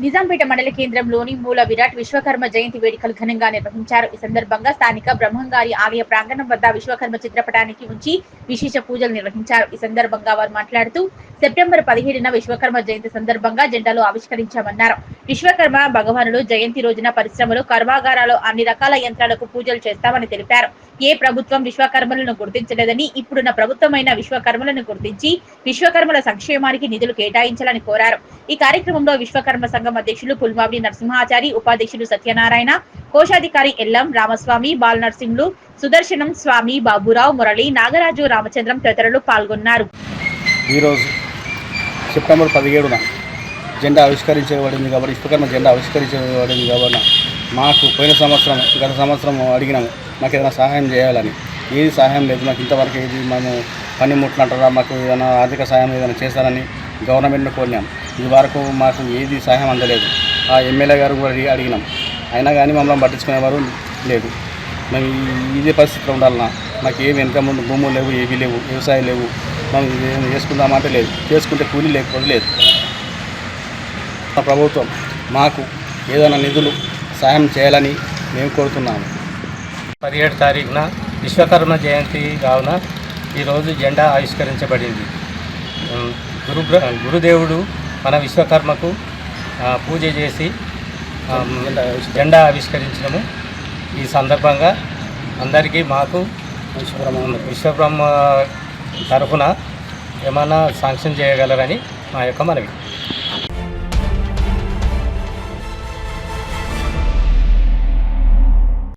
నిజాంపేట మండల కేంద్రంలోని మూల విరాట్ విశ్వకర్మ జయంతి వేడుకలు ఘనంగా నిర్వహించారు. ఈ సందర్భంగా స్థానిక బ్రహ్మంగారి ఆలయ ప్రాంగణం వద్ద విశ్వకర్మ చిత్రపటానికి ఉంచి విశేష పూజలు నిర్వహించారు. ఈ సందర్భంగా వారు మాట్లాడుతూ సెప్టెంబర్ పదిహేడున విశ్వకర్మ జయంతి సందర్భంగా జెండాలు ఆవిష్కరించామన్నారు. విశ్వకర్మ భగవానుడు జయంతి రోజున పరిశ్రమలు కర్మాగారాలు అన్ని రకాల యంత్రాలకు పూజలు చేస్తామని తెలిపారు. ఏ ప్రభుత్వం విశ్వకర్మలను గుర్తించలేదని ఇప్పుడున్న ప్రభుత్వమైన విశ్వకర్మలను గుర్తించి విశ్వకర్మల సంక్షేమానికి నిధులు కేటాయించాలని కోరారు. ఈ కార్యక్రమంలో విశ్వకర్మ సంఘ అధ్యక్షులు పుల్మావిడి నరసింహాచారి ఉపాధ్యక్షులు సత్యనారాయణ కోశాధికారి ఎల్లం రామస్వామి బాల నరసింహులు సుదర్శనం స్వామి బాబురావు మురళి నాగరాజు రామచంద్రం తదితరులు పాల్గొన్నారు. ఈరోజు సెప్టెంబర్ పదిహేడున జెండా ఆవిష్కరించబడింది కాబట్టి విశ్వకర్మ జెండా ఆవిష్కరించబడింది కాబట్టి మాకు పోయిన సంవత్సరం గత సంవత్సరం అడిగినాము మాకు ఏదైనా సహాయం చేయాలని. ఏది సహాయం లేదు మాకు ఇంతవరకు ఏది మేము పని ముట్లంటారా మాకు ఏదైనా ఆర్థిక సహాయం ఏదైనా చేస్తారని గవర్నమెంట్ను కోరినాము ఇది వరకు మాకు ఏది సహాయం అందలేదు. ఆ ఎమ్మెల్యే గారు కూడా అడిగినాం. అయినా కానీ మమ్మల్ని పట్టించుకునేవారు లేదు. మేము ఇదే పరిస్థితిలో ఉండాలన్నా. మాకు ఏమి వెనక ముందు భూములు లేవు ఏవి లేవు వ్యవసాయం లేవు. మనం చేసుకుందామంటే లేదు. చేసుకుంటే కూలీ లేకపోతే లేదు. మా ప్రభుత్వం మాకు ఏదైనా నిధులు సహాయం చేయాలని మేము కోరుతున్నాము. పదిహేడు తారీఖున విశ్వకర్మ జయంతి కావున ఈరోజు జెండా ఆవిష్కరించబడింది. గురు గురుదేవుడు మన విశ్వకర్మకు పూజ చేసి జెండా ఆవిష్కరించడము ఈ సందర్భంగా అందరికీ మాకు విశ్వబ్రహ్మ తరఫున ఏమైనా శాంక్షన్ చేయగలరని మా యొక్క మనవి.